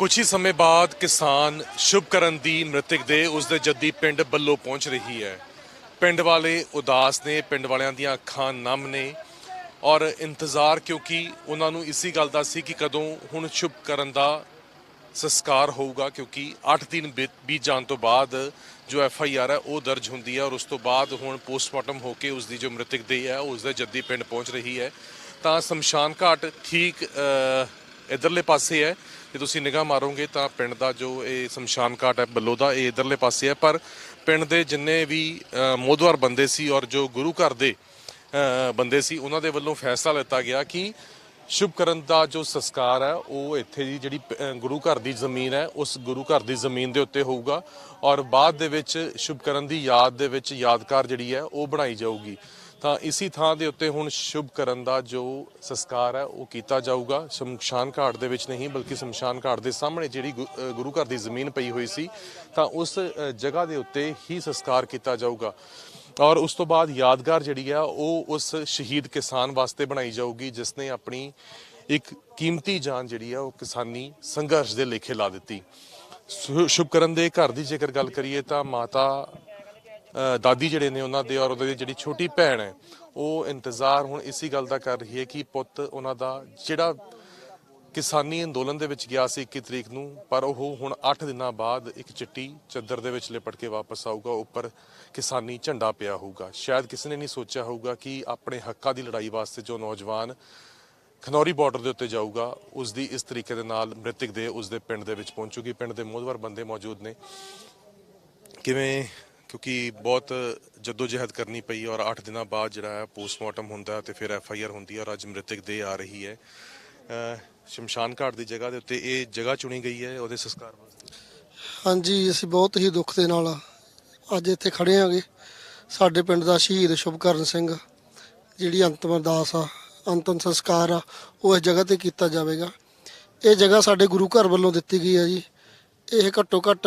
ਕੁਝ ਹੀ ਸਮੇਂ ਬਾਅਦ ਕਿਸਾਨ ਸ਼ੁਭਕਰਨ ਦੀ ਮ੍ਰਿਤਕ ਦੇ ਉਸ ਦੇ ਜੱਦੀ ਪਿੰਡ ਬੱਲੋ ਪਹੁੰਚ ਰਹੀ ਹੈ। ਪਿੰਡ ਵਾਲੇ ਉਦਾਸ ਨੇ ਪਿੰਡ ਵਾਲਿਆਂ ਦੀਆਂ ਅੱਖਾਂ ਨਮ ਨੇ ਔਰ ਇੰਤਜ਼ਾਰ ਕਿਉਂਕਿ ਉਹਨਾਂ ਨੂੰ ਇਸੇ ਗੱਲ ਦਾ ਸੀ ਕਿ ਕਦੋਂ ਹੁਣ ਸ਼ੁਭਕਰਨ ਦਾ ਸੰਸਕਾਰ ਹੋਊਗਾ ਕਿਉਂਕਿ 8 ਦਿਨ ਬੀਤ ਬੀਤ ਜਾਣ ਤੋਂ ਬਾਅਦ ਜੋ ਐਫ ਆਈ ਆਰ ਹੈ ਉਹ ਦਰਜ ਹੁੰਦੀ ਹੈ ਔਰ ਉਸ ਤੋਂ ਬਾਅਦ ਹੁਣ ਪੋਸਟਮਾਰਟਮ ਹੋ ਕੇ ਉਸ ਦੀ ਜੋ ਮ੍ਰਿਤਕ ਦੇਹ ਹੈ ਉਸ ਦੇ ਜੱਦੀ ਪਿੰਡ ਪਹੁੰਚ ਰਹੀ ਹੈ। ਤਾਂ ਸ਼ਮਸ਼ਾਨ ਘਾਟ ਠੀਕ ਅ, ਇਧਰਲੇ ਪਾਸੇ ਹੈ। ਜੇ ਤੁਸੀਂ ਨਿਗਾਹ ਮਾਰੋਗੇ ਤਾਂ ਪਿੰਡ ਦਾ ਜੋ ਇਹ ਸ਼ਮਸ਼ਾਨ ਘਾਟ ਹੈ ਬੱਲੋ ਦਾ ਇਹ ਇਧਰਲੇ ਪਾਸੇ ਹੈ। ਪਰ ਪਿੰਡ ਦੇ ਜਿੰਨੇ ਵੀ ਅ, ਮੋਦਵਾਰ ਬੰਦੇ ਸੀ ਔਰ ਜੋ ਗੁਰੂ ਘਰ ਦੇ ਬੰਦੇ ਸੀ ਉਹਨਾਂ ਦੇ ਵੱਲੋਂ ਫੈਸਲਾ ਲਿੱਤਾ ਗਿਆ ਕਿ ਸ਼ੁਭਕਰਨ ਦਾ ਜੋ ਸੰਸਕਾਰ ਹੈ ਉਹ ਇੱਥੇ ਦੀ ਜਿਹੜੀ ਗੁਰੂ ਘਰ ਦੀ ਜ਼ਮੀਨ ਹੈ ਉਸ ਗੁਰੂ ਘਰ ਦੀ ਜ਼ਮੀਨ ਦੇ ਉੱਤੇ ਹੋਊਗਾ। ਔਰ ਬਾਅਦ ਦੇ ਵਿੱਚ ਸ਼ੁਭਕਰਨ ਦੀ ਯਾਦ ਦੇ ਵਿੱਚ ਯਾਦਗਾਰ ਜਿਹੜੀ ਹੈ ਉਹ ਬਣਾਈ ਜਾਊਗੀ। ਤਾਂ ਇਸੀ ਥਾਂ ਦੇ ਉੱਤੇ ਹੁਣ ਸ਼ੁਭਕਰਨ ਦਾ ਜੋ ਸੰਸਕਾਰ ਹੈ, ਉਹ ਕੀਤਾ ਜਾਊਗਾ। ਸ਼ਮਸ਼ਾਨ ਘਾਟ ਦੇ ਵਿੱਚ ਨਹੀਂ, ਬਲਕਿ ਸ਼ਮਸ਼ਾਨ ਘਾਟ ਦੇ ਸਾਹਮਣੇ ਜਿਹੜੀ ਗੁ- ਗੁਰੂ ਘਰ ਦੀ ਜ਼ਮੀਨ ਪਈ ਹੋਈ ਸੀ, ਤਾਂ ਉਸ ਜਗ੍ਹਾ ਦੇ ਉੱਤੇ ਹੀ ਸੰਸਕਾਰ ਕੀਤਾ ਜਾਊਗਾ। ਔਰ ਉਸ ਤੋਂ ਬਾਅਦ ਯਾਦਗਾਰ ਜਿਹੜੀ ਆ ਉਹ ਉਸ ਸ਼ਹੀਦ ਕਿਸਾਨ ਵਾਸਤੇ ਬਣਾਈ ਜਾਊਗੀ ਜਿਸ ਨੇ ਆਪਣੀ ਇੱਕ ਕੀਮਤੀ ਜਾਨ ਜਿਹੜੀ ਆ ਉਹ ਕਿਸਾਨੀ ਸੰਘਰਸ਼ ਦੇ ਲੇਖੇ ਲਾ ਦਿੱਤੀ। ਸ਼ੁ- ਸ਼ੁਭਕਰਨ ਦੇ ਘਰ ਦੀ ਜੇਕਰ ਗੱਲ ਕਰੀਏ ਤਾਂ ਮਾਤਾ ਦਾਦੀ ਜਿਹੜੇ ਨੇ ਉਹਨਾਂ ਦੇ ਔਰ ਉਹਦੀ ਜਿਹੜੀ ਛੋਟੀ ਭੈਣ ਹੈ, ਉਹ ਇੰਤਜ਼ਾਰ ਹੁਣ ਇਸੀ ਗੱਲ ਦਾ ਕਰ ਰਹੀ ਹੈ ਕਿ ਪੁੱਤ ਉਹਨਾਂ ਦਾ ਜਿਹੜਾ ਕਿਸਾਨੀ ਅੰਦੋਲਨ ਦੇ ਵਿੱਚ ਗਿਆ ਸੀ 21 ਤਰੀਕ ਨੂੰ, ਪਰ ਉਹ ਹੁਣ 8 ਦਿਨਾਂ ਬਾਅਦ ਇੱਕ ਚਿੱਟੀ ਚੱਦਰ ਦੇ ਵਿੱਚ ਲਿਪਟ ਕੇ ਵਾਪਸ ਆਊਗਾ, ਉੱਪਰ ਕਿਸਾਨੀ ਝੰਡਾ ਪਿਆ ਹੋਊਗਾ। ਸ਼ਾਇਦ ਕਿਸੇ ਨੇ ਨਹੀਂ ਸੋਚਿਆ ਹੋਊਗਾ ਕਿ ਆਪਣੇ ਹੱਕਾਂ ਦੀ ਲੜਾਈ ਵਾਸਤੇ ਜੋ ਨੌਜਵਾਨ ਖਨੌਰੀ ਬਾਰਡਰ ਦੇ ਉੱਤੇ ਜਾਊਗਾ, ਉਸ ਦੀ ਇਸ ਤਰੀਕੇ ਦੇ ਨਾਲ ਮ੍ਰਿਤਕ ਦੇ ਉਸ ਦੇ ਪਿੰਡ ਦੇ ਵਿੱਚ ਪਹੁੰਚੂਗੀ। ਪਿੰਡ ਦੇ ਮੋਹਦਵਰ ਬੰਦੇ ਮੌਜੂਦ ਨੇ। ਕਿਵੇਂ ਕਿਉਂਕਿ ਬਹੁਤ ਜਦੋਜਹਿਦ ਕਰਨੀ ਪਈ ਔਰ 8 ਦਿਨਾਂ ਬਾਅਦ ਜਿਹੜਾ ਹੈ ਪੋਸਟਮਾਰਟਮ ਹੁੰਦਾ ਹੈ ਤੇ ਫਿਰ ਐਫ ਆਈ ਆਰ ਹੁੰਦੀ ਹੈ ਔਰ ਅੱਜ ਮ੍ਰਿਤਕ ਦੇ ਆ ਰਹੀ ਹੈ। ਸ਼ਮਸ਼ਾਨ ਘਾਟ ਦੀ ਜਗ੍ਹਾ ਦੇ ਉੱਤੇ ਇਹ ਜਗ੍ਹਾ ਚੁਣੀ ਗਈ ਹੈ, ਉਹਦੇ ਸੰਸਕਾਰ ਵਾਸਤੇ। ਹਾਂਜੀ, ਅਸੀਂ ਬਹੁਤ ਹੀ ਦੁੱਖ ਦੇ ਨਾਲ ਅੱਜ ਇੱਥੇ ਖੜੇ ਹਾਂਗੇ। ਸਾਡੇ ਪਿੰਡ ਦਾ ਸ਼ਹੀਦ ਸ਼ੁਭਕਰਨ ਸਿੰਘ, ਜਿਹੜੀ ਅੰਤਮ ਅਰਦਾਸ ਆ, ਅੰਤਮ ਸੰਸਕਾਰ ਆ, ਉਹ ਇਸ ਜਗ੍ਹਾ ਤੇ ਕੀਤਾ ਜਾਵੇਗਾ। ਇਹ ਜਗ੍ਹਾ ਸਾਡੇ ਗੁਰੂ ਘਰ ਵੱਲੋਂ ਦਿੱਤੀ ਗਈ ਹੈ ਜੀ। ਇਹ ਘੱਟੋ ਘੱਟ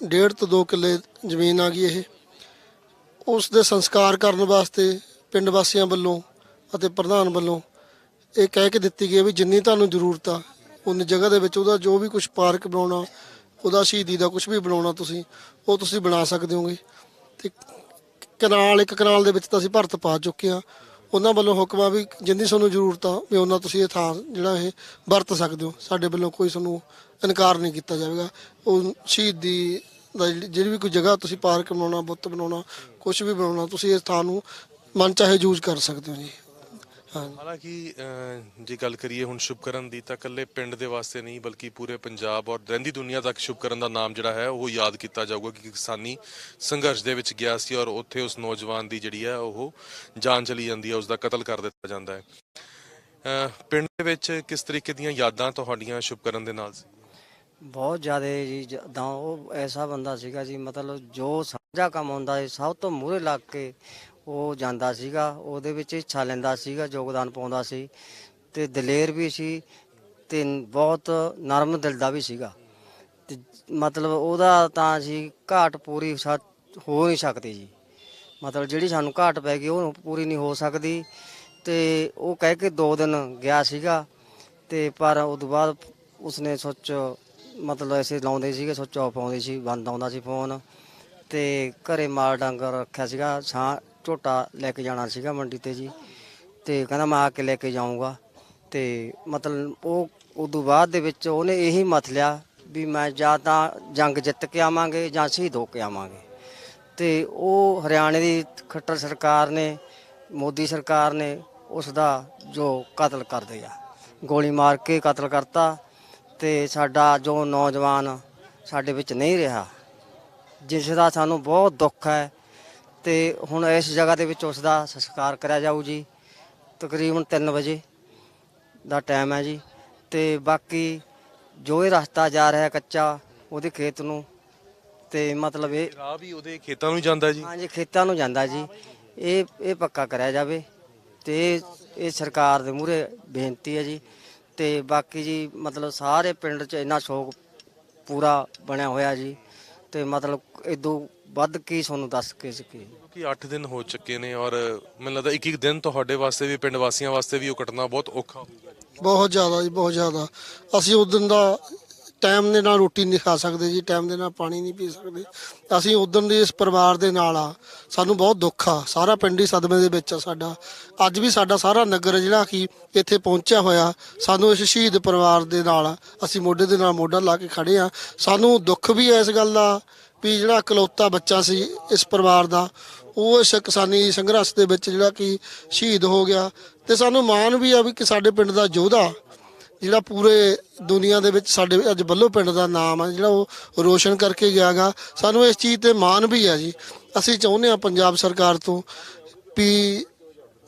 ਡੇਢ ਤੋਂ 2 ਕਿੱਲੇ ਜ਼ਮੀਨ ਆ ਗਈ ਇਹ। ਉਸ ਦੇ ਸੰਸਕਾਰ ਕਰਨ ਵਾਸਤੇ ਪਿੰਡ ਵਾਸੀਆਂ ਵੱਲੋਂ ਅਤੇ ਪ੍ਰਧਾਨ ਵੱਲੋਂ ਇਹ ਕਹਿ ਕੇ ਦਿੱਤੀ ਗਈ ਹੈ ਵੀ ਜਿੰਨੀ ਤੁਹਾਨੂੰ ਜ਼ਰੂਰਤ ਆ, ਉਨੀ ਜਗ੍ਹਾ ਦੇ ਵਿੱਚ ਉਹਦਾ ਜੋ ਵੀ ਕੁਝ ਪਾਰਕ ਬਣਾਉਣਾ, ਉਹਦਾ ਸ਼ਹੀਦੀ ਦਾ ਕੁਝ ਵੀ ਬਣਾਉਣਾ ਤੁਸੀਂ, ਉਹ ਤੁਸੀਂ ਬਣਾ ਸਕਦੇ ਹੋਗੇ। ਤੇ ਕਨਾਲ, ਇੱਕ ਕਨਾਲ ਦੇ ਵਿੱਚ ਤਾਂ ਅਸੀਂ ਭਰਤ ਪਾ ਚੁੱਕੇ ਆ ਉਹਨਾਂ ਵੱਲੋਂ ਹੁਕਮ ਆ ਵੀ ਜਿੰਨੀ ਤੁਹਾਨੂੰ ਜ਼ਰੂਰਤ ਆ, ਵੀ ਉਹਨਾਂ ਤੁਸੀਂ ਇਹ ਥਾਂ ਜਿਹੜਾ ਇਹ ਵਰਤ ਸਕਦੇ ਹੋ। ਸਾਡੇ ਵੱਲੋਂ ਕੋਈ ਤੁਹਾਨੂੰ ਇਨਕਾਰ ਨਹੀਂ ਕੀਤਾ ਜਾਵੇਗਾ। ਉਹ ਸ਼ਹੀਦੀ ਦਾ ਜਿਹੜੀ ਜਿਹੜੀ ਵੀ ਕੋਈ ਜਗ੍ਹਾ ਤੁਸੀਂ ਪਾਰਕ ਬਣਾਉਣਾ, ਬੁੱਤ ਬਣਾਉਣਾ ਕੁਝ ਵੀ ਬਣਾਉਣਾ, ਤੁਸੀਂ ਇਸ ਥਾਂ ਨੂੰ ਮਨ ਚਾਹੇ ਯੂਜ਼ ਕਰ ਸਕਦੇ ਹੋ ਜੀ। ਹਾਲਾਂਕਿ ਜੇ ਗੱਲ ਕਰੀਏ ਹੁਣ ਸ਼ੁਭਕਰਨ ਦੀ ਤਾਂ ਇਕੱਲੇ ਪਿੰਡ ਦੇ ਵਾਸਤੇ ਨਹੀਂ ਬਲਕਿ ਪੂਰੇ ਪੰਜਾਬ ਔਰ ਰਹਿੰਦੀ ਦੁਨੀਆ ਤੱਕ ਸ਼ੁਭਕਰਨ ਦਾ ਨਾਮ ਜਿਹੜਾ ਹੈ ਉਹ ਯਾਦ ਕੀਤਾ ਜਾਊਗਾ ਕਿ ਕਿਸਾਨੀ ਸੰਘਰਸ਼ ਦੇ ਵਿੱਚ ਗਿਆ ਸੀ ਔਰ ਉੱਥੇ ਉਸ ਨੌਜਵਾਨ ਦੀ ਜਿਹੜੀ ਹੈ ਉਹ ਜਾਨ ਚਲੀ ਜਾਂਦੀ ਹੈ ਉਸ ਦਾ ਕਤਲ ਕਰ ਦਿੱਤਾ ਜਾਂਦਾ ਹੈ। ਪਿੰਡ ਦੇ ਵਿੱਚ ਕਿਸ ਤਰੀਕੇ ਦੀਆਂ ਯਾਦਾਂ ਤੁਹਾਡੀਆਂ ਸ਼ੁਭਕਰਨ ਦੇ ਨਾਲ ਸੀ? ਬਹੁਤ ਜ਼ਿਆਦਾ ਜੀ ਜਦੋਂ ਉਹ ਐਸਾ ਬੰਦਾ ਸੀਗਾ ਜੀ ਮਤਲਬ ਜੋ ਸਾਂਝਾ ਕੰਮ ਹੁੰਦਾ ਸੀ ਸਭ ਤੋਂ ਮੂਹਰੇ ਲੱਗ ਕੇ ਉਹ ਜਾਂਦਾ ਸੀਗਾ, ਉਹਦੇ ਵਿੱਚ ਹਿੱਸਾ ਲੈਂਦਾ ਸੀਗਾ, ਯੋਗਦਾਨ ਪਾਉਂਦਾ ਸੀ। ਤੇ ਦਲੇਰ ਵੀ ਸੀ ਤੇ ਬਹੁਤ ਨਰਮ ਦਿਲ ਦਾ ਵੀ ਸੀਗਾ। ਤੇ ਮਤਲਬ ਉਹਦਾ ਤਾਂ ਜੀ ਘਾਟ ਪੂਰੀ ਸਾ- ਹੋ ਨਹੀਂ ਸਕਦੀ ਜੀ। ਮਤਲਬ ਜਿਹੜੀ ਸਾਨੂੰ ਘਾਟ ਪੈ ਗਈ ਉਹ ਪੂਰੀ ਨਹੀਂ ਹੋ ਸਕਦੀ। ਤੇ ਉਹ ਕਹਿ ਕੇ 2 ਦਿਨ ਗਿਆ ਸੀਗਾ ਤੇ ਪਰ ਉਸ ਤੋਂ ਬਾਅਦ ਉਸਨੇ ਸੋਚ, ਮਤਲਬ ਐਸੇ ਲਾਉਂਦੇ ਸੀਗੇ, ਸੋਚ ਆਫ ਆਉਂਦੀ ਸੀ, ਬੰਦ ਆਉਂਦਾ ਸੀ ਫੋਨ। ਤੇ ਘਰੇ ਮਾਲ ਡੰਗਰ ਰੱਖਿਆ ਸੀਗਾ, ਛਾਂ ਝੋਟਾ ਲੈ ਕੇ ਜਾਣਾ ਸੀਗਾ ਮੰਡੀ ਤੇ ਜੀ। ਤੇ ਕਹਿੰਦਾ ਮੈਂ ਆ ਕੇ ਲੈ ਕੇ ਜਾਊਂਗਾ। ਤੇ ਮਤਲਬ ਉਹ ਉਦੋਂ ਬਾਅਦ ਦੇ ਵਿੱਚ ਉਹਨੇ ਇਹੀ ਮਤ ਲਿਆ ਵੀ ਮੈਂ ਜਾਂ ਤਾਂ ਜੰਗ ਜਿੱਤ ਕੇ ਆਵਾਂਗੇ ਜਾਂ ਸ਼ਹੀਦ ਹੋ ਕੇ ਆਵਾਂਗੇ। ਤੇ ਉਹ ਹਰਿਆਣੇ ਦੀ ਖੱਟਰ ਸਰਕਾਰ ਨੇ, ਮੋਦੀ ਸਰਕਾਰ ਨੇ ਉਸ ਦਾ ਜੋ ਕਤਲ ਕਰਦੇ ਆ ਗੋਲੀ ਮਾਰ ਕੇ ਕਤਲ ਕਰਤਾ ਤੇ ਸਾਡਾ ਜੋ ਨੌਜਵਾਨ ਸਾਡੇ ਵਿੱਚ ਨਹੀਂ ਰਿਹਾ ਜਿਸ ਦਾ ਸਾਨੂੰ ਬਹੁਤ ਦੁੱਖ ਹੈ ਤੇ ਹੁਣ ਇਸ ਜਗ੍ਹਾ ਦੇ ਵਿੱਚ ਉਸ ਦਾ ਸੰਸਕਾਰ ਕਰਿਆ ਜਾਊ ਜੀ। ਤਕਰੀਬਨ 3 ਵਜੇ ਦਾ ਟਾਈਮ ਹੈ ਜੀ। ਤੇ ਬਾਕੀ ਜੋ ਇਹ ਰਸਤਾ ਜਾ ਰਿਹਾ ਕੱਚਾ ਉਹਦੇ ਖੇਤ ਨੂੰ ਤੇ ਮਤਲਬ ਇਹ ਰਾਹ ਵੀ ਉਹਦੇ ਖੇਤਾਂ ਨੂੰ ਜਾਂਦਾ ਜੀ। ਹਾਂਜੀ ਖੇਤਾਂ ਨੂੰ ਜਾਂਦਾ ਜੀ। ਇਹ ਇਹ ਪੱਕਾ ਕਰਿਆ ਜਾਵੇ ਤੇ ਇਹ- ਇਹ ਸਰਕਾਰ ਦੇ ਮੂਹਰੇ ਬੇਨਤੀ ਹੈ ਜੀ। ਤੇ ਬਾਕੀ ਜੀ ਮਤਲਬ ਸਾਰੇ ਪਿੰਡ 'ਚ ਇੰਨਾ ਸ਼ੌਕ ਪੂਰਾ ਬਣਿਆ ਹੋਇਆ ਜੀ। ਤੇ ਮਤਲਬ ਇਦੋਂ ਵੱਧ ਕੀ ਤੁਹਾਨੂੰ ਦੱਸ ਕੇ ਸਕੀ? ਕਿਉਂਕਿ 8 ਦਿਨ ਹੋ ਚੁੱਕੇ ਨੇ ਔਰ ਮੈਨੂੰ ਲੱਗਦਾ ਇੱਕ ਇੱਕ ਦਿਨ ਤੁਹਾਡੇ ਵਾਸਤੇ ਵੀ ਪਿੰਡ ਵਾਸੀਆਂ ਵਾਸਤੇ ਵੀ ਉਹ ਕੱਟਣਾ ਬਹੁਤ ਔਖਾ ਹੋਊਗਾ ਬਹੁਤ ਜ਼ਿਆਦਾ ਜੀ ਬਹੁਤ ਜ਼ਿਆਦਾ। ਅਸੀਂ ਉਸ ਦਿਨ ਦਾ ਟਾਈਮ ਦੇ ਨਾਲ ਰੋਟੀ ਨਹੀਂ ਖਾ ਸਕਦੇ ਜੀ ਟਾਈਮ ਦੇ ਨਾਲ ਪਾਣੀ ਨਹੀਂ ਪੀ ਸਕਦੇ। ਅਸੀਂ ਉਦੋਂ ਦੇ ਇਸ ਪਰਿਵਾਰ ਦੇ ਨਾਲ ਆ। ਸਾਨੂੰ ਬਹੁਤ ਦੁੱਖ ਆ। ਸਾਰਾ ਪਿੰਡ ਹੀ ਸਦਮੇ ਦੇ ਵਿੱਚ ਆ ਸਾਡਾ। ਅੱਜ ਵੀ ਸਾਡਾ ਸਾਰਾ ਨਗਰ ਜਿਹੜਾ ਕਿ ਇੱਥੇ ਪਹੁੰਚਿਆ ਹੋਇਆ। ਸਾਨੂੰ ਇਸ ਸ਼ਹੀਦ ਪਰਿਵਾਰ ਦੇ ਨਾਲ। ਅਸੀਂ ਮੋਢੇ ਦੇ ਨਾਲ ਮੋਢਾ ਲਾ ਕੇ ਖੜੇ ਆ। ਸਾਨੂੰ ਦੁੱਖ ਵੀ ਹੈ ਇਸ ਗੱਲ ਦਾ। ਵੀ ਜਿਹੜਾ ਇਕਲੌਤਾ ਬੱਚਾ ਸੀ ਇਸ ਪਰਿਵਾਰ ਦਾ, ਉਹ ਇਸ ਕਿਸਾਨੀ ਸੰਘਰਸ਼ ਦੇ ਵਿੱਚ ਜਿਹੜਾ ਕਿ ਸ਼ਹੀਦ ਹੋ ਗਿਆ। ਤੇ ਸਾਨੂੰ ਮਾਣ ਵੀ ਆ ਵੀ ਕਿ ਸਾਡੇ ਪਿੰਡ ਦਾ ਯੋਧਾ, ਜਿਹੜਾ ਪੂਰੇ ਦੁਨੀਆ ਦੇ ਵਿੱਚ ਸਾਡੇ ਅੱਜ ਬੱਲੋ ਪਿੰਡ ਦਾ ਨਾਮ ਆ, ਜਿਹੜਾ ਉਹ ਰੋਸ਼ਨ ਕਰਕੇ ਗਿਆਗਾ ਸਾਨੂੰ ਇਸ ਚੀਜ਼ ਤੇ ਮਾਣ ਵੀ ਆ ਜੀ। ਅਸੀਂ ਚਾਹੁੰਦੇ ਆ ਪੰਜਾਬ ਸਰਕਾਰ ਤੋਂ ਵੀ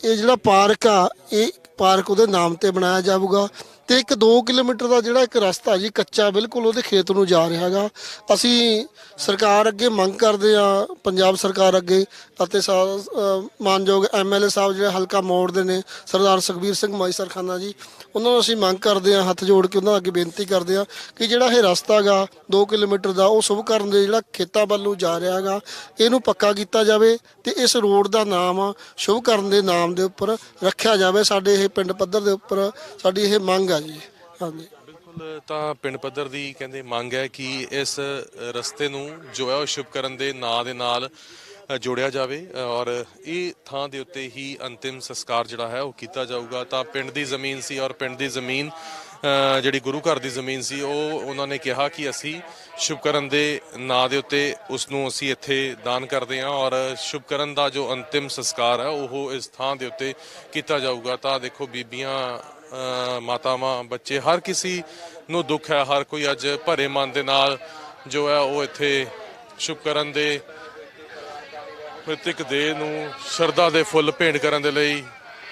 ਇਹ ਜਿਹੜਾ ਪਾਰਕ ਆ, ਇਹ ਪਾਰਕ ਉਹਦੇ ਨਾਮ ਤੇ ਬਣਾਇਆ ਜਾਊਗਾ। ਤੇ ਇੱਕ 2 ਕਿਲੋਮੀਟਰ ਦਾ ਜਿਹੜਾ ਇੱਕ ਰਸਤਾ ਜੀ ਕੱਚਾ ਬਿਲਕੁਲ ਉਹਦੇ ਖੇਤ ਨੂੰ ਜਾ ਰਿਹਾ ਹੈਗਾ। ਅਸੀਂ ਸਰਕਾਰ ਅੱਗੇ ਮੰਗ ਕਰਦੇ ਆ ਪੰਜਾਬ ਸਰਕਾਰ ਅੱਗੇ ਅਤੇ ਸਾ- ਅਹ ਮਾਨਯੋਗ ਐਮਐਲਏ ਸਾਹਿਬ ਜਿਹੜੇ ਹਲਕਾ ਮੋੜ ਦੇ ਨੇ, ਸਰਦਾਰ ਸੁਖਬੀਰ ਸਿੰਘ ਮਾਈ ਸਰਖਾਨਾ ਜੀ, ਉਹਨਾਂ ਨੂੰ ਅਸੀਂ ਮੰਗ ਕਰਦੇ ਆ ਹੱਥ ਜੋੜ ਕੇ ਉਹਨਾਂ ਅੱਗੇ ਬੇਨਤੀ ਕਰਦੇ ਆ ਕਿ ਜਿਹੜਾ ਇਹ ਰਸਤਾ ਹੈਗਾ 2 ਕਿਲੋਮੀਟਰ ਦਾ, ਉਹ ਸ਼ੁਭ ਕਰਨ ਦੇ ਜਿਹੜਾ ਖੇਤਾਂ ਵੱਲ ਨੂੰ ਜਾ ਰਿਹਾ ਹੈਗਾ, ਇਹਨੂੰ ਪੱਕਾ ਕੀਤਾ ਜਾਵੇ ਤੇ ਇਸ ਰੋਡ ਦਾ ਨਾਮ ਸ਼ੁਭ ਕਰਨ ਦੇ ਨਾਮ ਦੇ ਉੱਪਰ ਰੱਖਿਆ ਜਾਵੇ। ਸਾਡੇ ਇਹ ਪਿੰਡ ਪੱਧਰ ਦੇ ਉੱਪਰ ਸਾਡੀ ਇਹ ਮੰਗ ਆ ਜੀ ਹਾਂਜੀ। ਬਿਲਕੁਲ, ਤਾਂ ਪਿੰਡ ਪੱਧਰ ਦੀ ਕਹਿੰਦੇ ਮੰਗ ਹੈ ਕਿ ਇਸ ਰਸਤੇ ਨੂੰ ਜੋ ਹੈ ਉਹ ਸ਼ੁਭਕਰਨ ਦੇ ਨਾਂ ਦੇ ਨਾਲ ਜੋੜਿਆ ਜਾਵੇ ਔਰ ਇਹ ਥਾਂ ਦੇ ਉੱਤੇ ਹੀ ਅੰਤਿਮ ਸੰਸਕਾਰ ਜਿਹੜਾ ਹੈ ਉਹ ਕੀਤਾ ਜਾਊਗਾ। ਤਾਂ ਪਿੰਡ ਦੀ ਜ਼ਮੀਨ ਸੀ ਔਰ ਪਿੰਡ ਦੀ ਜ਼ਮੀਨ ਜਿਹੜੀ ਗੁਰੂ ਘਰ ਦੀ ਜ਼ਮੀਨ ਸੀ, ਉਹ ਉਹਨਾਂ ਨੇ ਕਿਹਾ ਕਿ ਅਸੀਂ ਸ਼ੁਭਕਰਨ ਦੇ ਨਾਂ ਦੇ ਉੱਤੇ ਉਸ ਨੂੰ ਅਸੀਂ ਇੱਥੇ ਦਾਨ ਕਰਦੇ ਹਾਂ ਔਰ ਸ਼ੁਭਕਰਨ ਦਾ ਜੋ ਅੰਤਿਮ ਸੰਸਕਾਰ ਹੈ, ਉਹ ਇਸ ਥਾਂ ਦੇ ਉੱਤੇ ਕੀਤਾ ਜਾਊਗਾ। ਤਾਂ ਦੇਖੋ, ਬੀਬੀਆਂ ਮਾਤਾਵਾਂ, ਬੱਚੇ, ਹਰ ਕਿਸੇ ਨੂੰ ਦੁੱਖ ਹੈ, ਹਰ ਕੋਈ ਅੱਜ ਭਰੇ ਮਨ ਦੇ ਨਾਲ ਜੋ ਹੈ ਉਹ ਇੱਥੇ ਸ਼ੁਕਰਨ ਦੇ, ਮ੍ਰਿਤਕ ਦੇਹ ਨੂੰ ਸ਼ਰਧਾ ਦੇ ਫੁੱਲ ਭੇਂਟ ਕਰਨ ਦੇ ਲਈ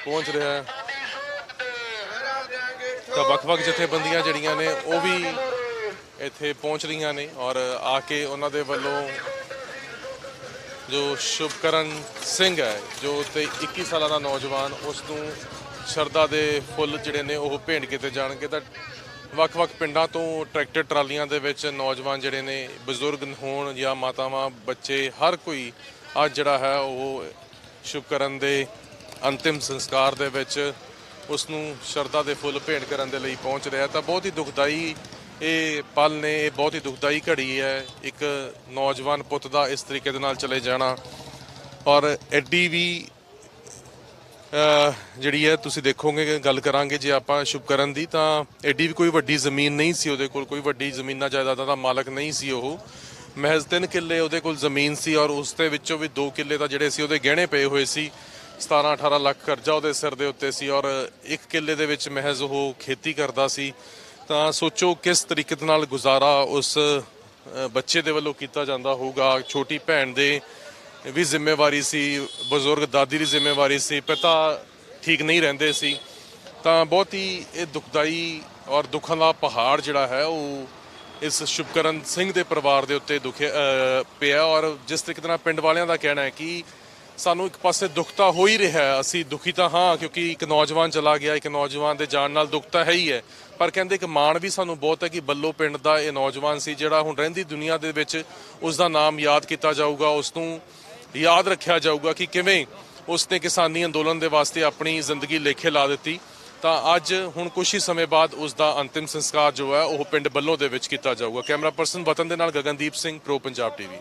ਪਹੁੰਚ ਰਿਹਾ ਹੈ। ਤਾਂ ਵੱਖ-ਵੱਖ ਜਥੇਬੰਦੀਆਂ ਜਿਹੜੀਆਂ ਨੇ, ਉਹ ਵੀ ਇੱਥੇ ਪਹੁੰਚ ਰਹੀਆਂ ਨੇ ਔਰ ਆ ਕੇ ਉਹਨਾਂ ਦੇ ਵੱਲੋਂ ਜੋ ਸ਼ੁਭਕਰਨ ਸਿੰਘ ਹੈ, ਜੋ ਤੇ 21 ਸਾਲਾਂ ਦਾ ਨੌਜਵਾਨ ਉਸ ਨੂੰ ਸ਼ਰਧਾ ਦੇ ਫੁੱਲ ਜਿਹੜੇ ਨੇ ਉਹ ਭੇਂਟ ਕੀਤੇ ਜਾਣਗੇ ਤਾਂ ਵੱਖ-ਵੱਖ ਪਿੰਡਾਂ ਤੋਂ ਟਰੈਕਟਰ ਟਰਾਲੀਆਂ ਦੇ ਵਿੱਚ ਨੌਜਵਾਨ ਜਿਹੜੇ ਨੇ, ਬਜ਼ੁਰਗ ਹੋਣ ਜਾਂ ਮਾਤਾਵਾਂ, ਬੱਚੇ, ਹਰ ਕੋਈ ਅੱਜ ਜਿਹੜਾ ਹੈ ਉਹ ਸ਼ੁਭਕਰਨ ਦੇ ਅੰਤਿਮ ਸੰਸਕਾਰ ਦੇ ਵਿੱਚ ਉਸ ਨੂੰ ਸ਼ਰਧਾ ਦੇ ਫੁੱਲ ਭੇਂਟ ਕਰਨ ਦੇ ਲਈ ਪਹੁੰਚ ਰਿਹਾ ਤਾਂ ਬਹੁਤ ਹੀ ਦੁਖਦਾਈ ਇਹ ਪਲ ਨੇ, ਇਹ ਬਹੁਤ ਹੀ ਦੁਖਦਾਈ ਘੜੀ ਹੈ। ਇੱਕ ਨੌਜਵਾਨ ਪੁੱਤ ਦਾ ਇਸ ਤਰੀਕੇ ਦੇ ਨਾਲ ਚਲੇ ਜਾਣਾ ਔਰ ਐਡੀ ਵੀ ਜਿਹੜੀ ਹੈ, ਤੁਸੀਂ ਦੇਖੋਗੇ, ਗੱਲ ਕਰਾਂਗੇ ਜੇ ਆਪਾਂ ਸ਼ੁਭਕਰਨ ਦੀ, ਤਾਂ ਐਡੀ ਵੀ ਕੋਈ ਵੱਡੀ ਜ਼ਮੀਨ ਨਹੀਂ ਸੀ ਉਹਦੇ ਕੋਲ, ਕੋਈ ਵੱਡੀ ਜ਼ਮੀਨਾਂ ਜਾਇਦਾਦਾਂ ਦਾ ਮਾਲਕ ਨਹੀਂ ਸੀ ਉਹ। ਮਹਿਜ਼ ਤਿੰਨ ਕਿੱਲੇ ਉਹਦੇ ਕੋਲ ਜ਼ਮੀਨ ਸੀ ਔਰ ਉਸ ਦੇ ਵਿੱਚੋਂ ਵੀ ਦੋ ਕਿੱਲੇ ਤਾਂ ਜਿਹੜੇ ਸੀ ਉਹਦੇ ਗਹਿਣੇ ਪਏ ਹੋਏ ਸੀ। 17 18 ਲੱਖ ਕਰਜ਼ਾ ਉਹਦੇ ਸਿਰ ਦੇ ਉੱਤੇ ਸੀ ਔਰ ਇੱਕ ਕਿੱਲੇ ਦੇ ਵਿੱਚ ਮਹਿਜ਼ ਉਹ ਖੇਤੀ ਕਰਦਾ ਸੀ। ਤਾਂ ਸੋਚੋ ਕਿਸ ਤਰੀਕੇ ਦੇ ਨਾਲ ਗੁਜ਼ਾਰਾ ਉਸ ਬੱਚੇ ਦੇ ਵੱਲੋਂ ਕੀਤਾ ਜਾਂਦਾ ਹੋਊਗਾ। ਛੋਟੀ ਭੈਣ ਦੇ ਵੀ ਜ਼ਿੰਮੇਵਾਰੀ ਸੀ, ਬਜ਼ੁਰਗ ਦਾਦੀ ਦੀ ਜ਼ਿੰਮੇਵਾਰੀ ਸੀ ਪਿਤਾ ਠੀਕ ਨਹੀਂ ਰਹਿੰਦੇ ਸੀ। ਤਾਂ ਬਹੁਤ ਹੀ ਇਹ ਦੁਖਦਾਈ ਔਰ ਦੁੱਖਾਂ ਦਾ ਪਹਾੜ ਜਿਹੜਾ ਹੈ, ਉਹ ਇਸ ਸ਼ੁਭਕਰਨ ਸਿੰਘ ਦੇ ਪਰਿਵਾਰ ਦੇ ਉੱਤੇ ਦੁਖਿਆ ਪਿਆ ਔਰ ਜਿਸ ਤਰੀਕੇ ਨਾਲ ਪਿੰਡ ਵਾਲਿਆਂ ਦਾ ਕਹਿਣਾ ਹੈ ਕਿ ਸਾਨੂੰ ਇੱਕ ਪਾਸੇ ਦੁੱਖ ਤਾਂ ਹੋ ਹੀ ਰਿਹਾ ਅਸੀਂ ਦੁਖੀ ਤਾਂ ਹਾਂ, ਕਿਉਂਕਿ ਇੱਕ ਨੌਜਵਾਨ ਚਲਾ ਗਿਆ, ਇੱਕ ਨੌਜਵਾਨ ਦੇ ਜਾਣ ਨਾਲ ਦੁੱਖ ਤਾਂ ਹੈ ਹੀ ਹੈ। ਪਰ ਕਹਿੰਦੇ ਇੱਕ ਮਾਣ ਵੀ ਸਾਨੂੰ ਬਹੁਤ ਹੈ ਕਿ ਬੱਲੋ ਪਿੰਡ ਦਾ ਇਹ ਨੌਜਵਾਨ ਸੀ, ਜਿਹੜਾ ਹੁਣ ਰਹਿੰਦੀ ਦੁਨੀਆ ਦੇ ਵਿੱਚ ਉਸ ਦਾ ਨਾਮ ਯਾਦ ਕੀਤਾ ਜਾਊਗਾ ਉਸ ਨੂੰ ਯਾਦ ਰੱਖਿਆ ਜਾਊਗਾ ਕਿ ਕਿਵੇਂ ਉਸਨੇ ਕਿਸਾਨੀ ਅੰਦੋਲਨ ਦੇ ਵਾਸਤੇ ਆਪਣੀ ਜ਼ਿੰਦਗੀ ਲੇਖੇ ਲਾ ਦਿੱਤੀ। ਤਾਂ ਅੱਜ ਹੁਣ ਕੁਝ ਹੀ ਸਮੇਂ ਬਾਅਦ ਉਸ ਦਾ ਅੰਤਿਮ ਸੰਸਕਾਰ ਜੋ ਹੈ, ਉਹ ਪਿੰਡ ਬੱਲੋਂ ਦੇ ਵਿੱਚ ਕੀਤਾ ਜਾਊਗਾ। ਕੈਮਰਾ ਪਰਸਨ ਵਤਨ ਦੇ ਨਾਲ ਗਗਨਦੀਪ ਸਿੰਘ, ਪ੍ਰੋ ਪੰਜਾਬ ਟੀਵੀ।